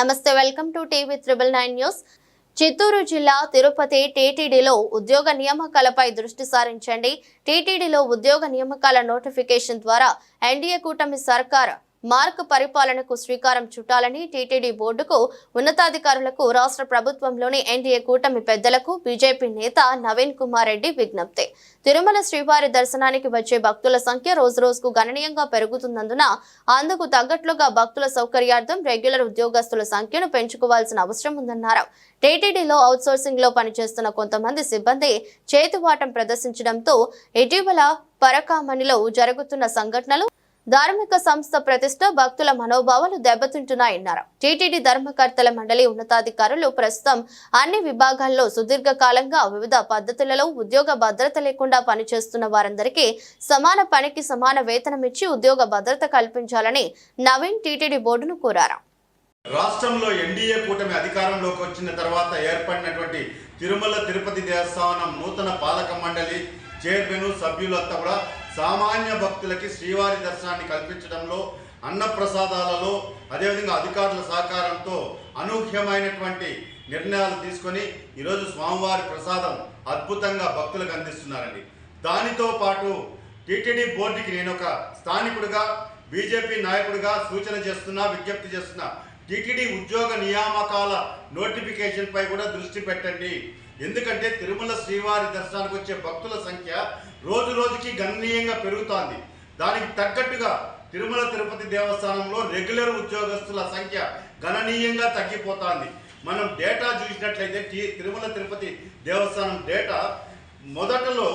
నమస్తే welcome to TV triple nine news. Chittoor జిల్లా తిరుపతి టీటీడీలో ఉద్యోగ నియామకాలపై దృష్టి సారించండి. టీటీడీలో ఉద్యోగ నియామకాల నోటిఫికేషన్ ద్వారా ఎన్డీఏ కూటమి సర్కార్ మార్క్ పరిపాలనకు శ్రీకారం చుట్టాలని టీటీడీ బోర్డుకు ఉన్నతాధికారులకు రాష్ట్ర ప్రభుత్వంలోని ఎన్డీఏ కూటమి పెద్దలకు బీజేపీ నేత నవీన్ కుమార్ రెడ్డి విజ్ఞప్తి. తిరుమల శ్రీవారి దర్శనానికి వచ్చే భక్తుల సంఖ్య రోజురోజుకు గణనీయంగా పెరుగుతున్నందున అందుకు తగ్గట్లుగా భక్తుల సౌకర్యార్థం రెగ్యులర్ ఉద్యోగస్తుల సంఖ్యను పెంచుకోవాల్సిన అవసరం ఉందన్నారు. టీటీడీలో అవుట్సోర్సింగ్లో పనిచేస్తున్న కొంతమంది సిబ్బంది చేతివాటం ప్రదర్శించడంతో ఇటీవల పరకామణిలో జరుగుతున్న సంఘటనలు ధార్మిక సంస్థ ప్రతిష్ట భక్తుల మనోభావాలు దెబ్బతింటున్నాయన్నారు. టీటీడీ ధర్మకర్తల మండలి ఉన్నతాధికారులు ప్రస్తుతం అన్ని విభాగాల్లో సుదీర్ఘకాలంగా వివిధ పద్ధతులలో ఉద్యోగ భద్రత లేకుండా పనిచేస్తున్న వారందరికీ సమాన పనికి సమాన వేతనం ఇచ్చి ఉద్యోగ భద్రత కల్పించాలని నవీన్ టీటీడీ బోర్డును కోరారు. రాష్ట్రంలో ఎన్డీఏ కూటమి అధికారంలోకి వచ్చిన తర్వాత ఏర్పడినటువంటి తిరుమల తిరుపతి దేవస్థానం నూతన పాలక మండలి చైర్మన్ సభ్యులంతా కూడా సామాన్య భక్తులకి శ్రీవారి దర్శనాన్ని కల్పించడంలో అన్నప్రసాదాలలో అదేవిధంగా అధికారుల సహకారంతో అనూహ్యమైనటువంటి నిర్ణయాలు తీసుకొని ఈరోజు స్వామివారి ప్రసాదం అద్భుతంగా భక్తులకు అందిస్తున్నారండి. దానితో పాటు టీటీడీ బోర్డుకి నేను ఒక స్థానికుడిగా బీజేపీ నాయకుడిగా సూచన చేస్తున్నా విజ్ఞప్తి చేస్తున్నా టీటీడీ ఉద్యోగ నియామకాల నోటిఫికేషన్పై కూడా దృష్టి పెట్టండి. ఎందుకంటే తిరుమల శ్రీవారి దర్శనానికి వచ్చే భక్తుల సంఖ్య రోజు రోజుకి గణనీయంగా పెరుగుతోంది. దానికి తగ్గట్టుగా తిరుమల తిరుపతి దేవస్థానంలో రెగ్యులర్ ఉద్యోగస్తుల సంఖ్య గణనీయంగా తగ్గిపోతోంది. మనం డేటా చూసినట్లయితే తిరుమల తిరుపతి దేవస్థానం డేటా మొదటలో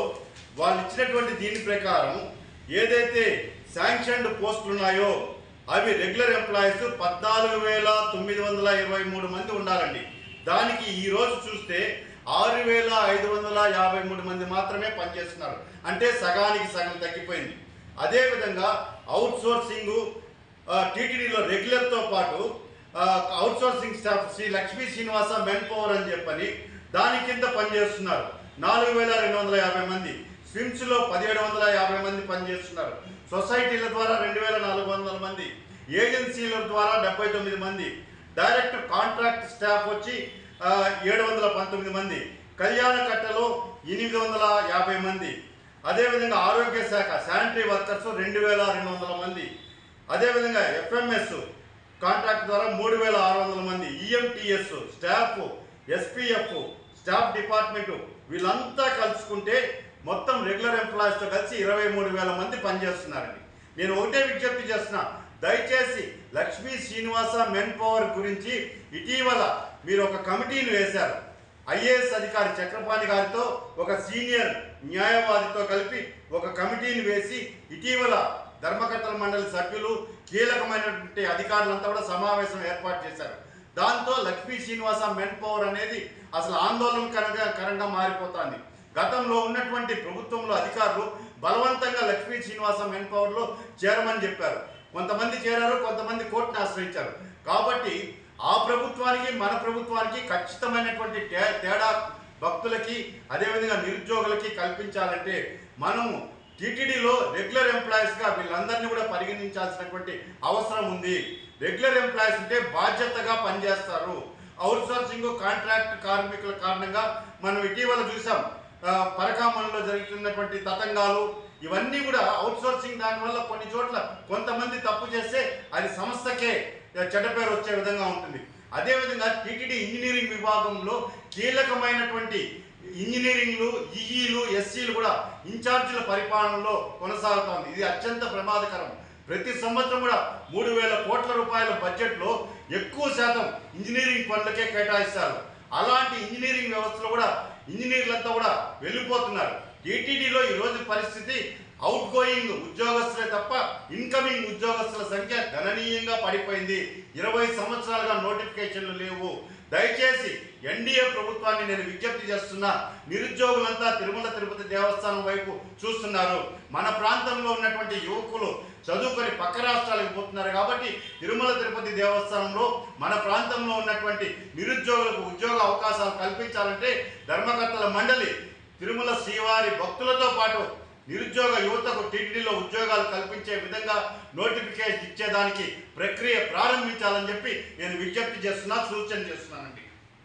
వాళ్ళు ఇచ్చినటువంటి దీని ప్రకారం ఏదైతే శాంక్షన్డ్ పోస్టులు ఉన్నాయో అవి రెగ్యులర్ ఎంప్లాయీస్ పద్నాలుగు వేల తొమ్మిది వందల ఇరవై మూడు మంది ఉండాలండి. దానికి ఈరోజు చూస్తే ఆరు వేల ఐదు వందల యాభై మూడు మంది మాత్రమే పనిచేస్తున్నారు. అంటే సగానికి సగం తగ్గిపోయింది. అదేవిధంగా అవుట్సోర్సింగ్ టీటీడీలో రెగ్యులర్తో పాటు outsourcing staff Shri Lakshmi Srinivasa men power అని చెప్పని దాని కింద పనిచేస్తున్నారు. నాలుగు వేల రెండు వందల యాభై మంది. స్విమ్స్లో పదిహేడు వందల యాభై మంది పనిచేస్తున్నారు. సొసైటీల ద్వారా రెండు వేల నాలుగు వందల మంది. ఏజెన్సీల ద్వారా డెబ్బై తొమ్మిది మంది. డైరెక్ట్ కాంట్రాక్ట్ స్టాఫ్ వచ్చి ఏడు వందల పంతొమ్మిది మంది. కళ్యాణ కట్టలో ఎనిమిది వందల యాభై మంది. అదేవిధంగా ఆరోగ్య శాఖ శానిటరీ వర్కర్స్ రెండు వేల రెండు వందల మంది. అదేవిధంగా ఎఫ్ఎంఎస్ కాంట్రాక్ట్ ద్వారా మూడు వేల ఆరు వందల మంది. EMTS staff SPF staff department వీళ్ళంతా కలుసుకుంటే మొత్తం రెగ్యులర్ ఎంప్లాయీస్తో కలిసి ఇరవై మూడు వేల మంది పనిచేస్తున్నారండి. నేను ఒకటే విజ్ఞప్తి చేస్తున్నా. దయచేసి లక్ష్మీ శ్రీనివాస మెన్ పవర్ గురించి ఇటీవల మీరు ఒక కమిటీని వేశారు. ఐఏఎస్ అధికారి చక్రపాణి గారితో ఒక సీనియర్ న్యాయవాదితో కలిపి ఒక కమిటీని వేసి ఇటీవల ధర్మకర్తల మండలి సభ్యులు కీలకమైనటువంటి అధికారులంతా కూడా సమావేశం ఏర్పాటు చేశారు. దాంతో లక్ష్మీ శ్రీనివాస మెన్ పవర్ అనేది అసలు ఆందోళనకరంగా కరంగా మారిపోతుంది. గతంలో ఉన్నటువంటి ప్రభుత్వంలో అధికారులు బలవంతంగా లక్ష్మీ శ్రీనివాస మెన్ పవర్లో చేరమని చెప్పారు. కొంతమంది చేరారు కొంతమంది కోర్టును ఆశ్రయించారు. కాబట్టి ఆ ప్రభుత్వానికి మన ప్రభుత్వానికి ఖచ్చితమైనటువంటి తే- తేడా భక్తులకి అదేవిధంగా నిరుద్యోగులకి కల్పించాలంటే మనము టీటీడీలో రెగ్యులర్ ఎంప్లాయీస్గా వీళ్ళందరినీ కూడా పరిగణించాల్సినటువంటి అవసరం ఉంది. రెగ్యులర్ ఎంప్లాయీస్ అంటే బాధ్యతగా పనిచేస్తారు. అవుట్ సోర్సింగ్ కాంట్రాక్ట్ కార్మికుల కారణంగా మనం ఇటీవల చూసాం ఆ, పరకామణిలో జరుగుతున్నటువంటి తతంగాలు ఇవన్నీ కూడా అవుట్ సోర్సింగ్ దానివల్ల కొన్ని చోట్ల కొంతమంది తప్పు చేస్తే అది సంస్థకే చెడ్డ పేరు వచ్చే విధంగా ఉంటుంది. అదేవిధంగా టీటీడీ ఇంజనీరింగ్ విభాగంలో కీలకమైనటువంటి ఇంజనీరింగ్లు ఈఈలు ఎస్సీలు కూడా ఇన్ఛార్జీల పరిపాలనలో కొనసాగుతోంది. ఇది అత్యంత ప్రమాదకరం. ప్రతి సంవత్సరం కూడా మూడు వేల కోట్ల రూపాయల బడ్జెట్లో ఎక్కువ శాతం ఇంజనీరింగ్ పనులకే కేటాయిస్తారు. అలాంటి ఇంజనీరింగ్ వ్యవస్థలో కూడా ఇంజనీర్లంతా కూడా వెళ్ళిపోతున్నారు. ఈటీడీలో ఈ రోజు పరిస్థితి అవుట్ గోయింగ్ ఉద్యోగస్తులే తప్ప ఇన్కమింగ్ ఉద్యోగస్తుల సంఖ్య గణనీయంగా పడిపోయింది. ఇరవై సంవత్సరాలుగా నోటిఫికేషన్లు లేవు. దయచేసి ఎన్డీఏ ప్రభుత్వాన్ని నేను విజ్ఞప్తి చేస్తున్నా. నిరుద్యోగులంతా తిరుమల తిరుపతి దేవస్థానం వైపు చూస్తున్నారు. మన ప్రాంతంలో ఉన్నటువంటి యువకులు చదువుకొని పక్క రాష్ట్రాలకు పోతున్నారు కాబట్టి తిరుమల తిరుపతి దేవస్థానంలో మన ప్రాంతంలో ఉన్నటువంటి నిరుద్యోగులకు ఉద్యోగ అవకాశాలు కల్పించాలంటే ధర్మకర్తల మండలి తిరుమల శ్రీవారి భక్తులతో పాటు నిరుద్యోగ యువతకు టీటీడీలో ఉద్యోగాలు కల్పించే విధంగా నోటిఫికేషన్ ఇచ్చేదానికి ప్రక్రియ ప్రారంభించాలని చెప్పి నేను విజ్ఞప్తి చేస్తున్నా సూచన చేస్తున్నానండి.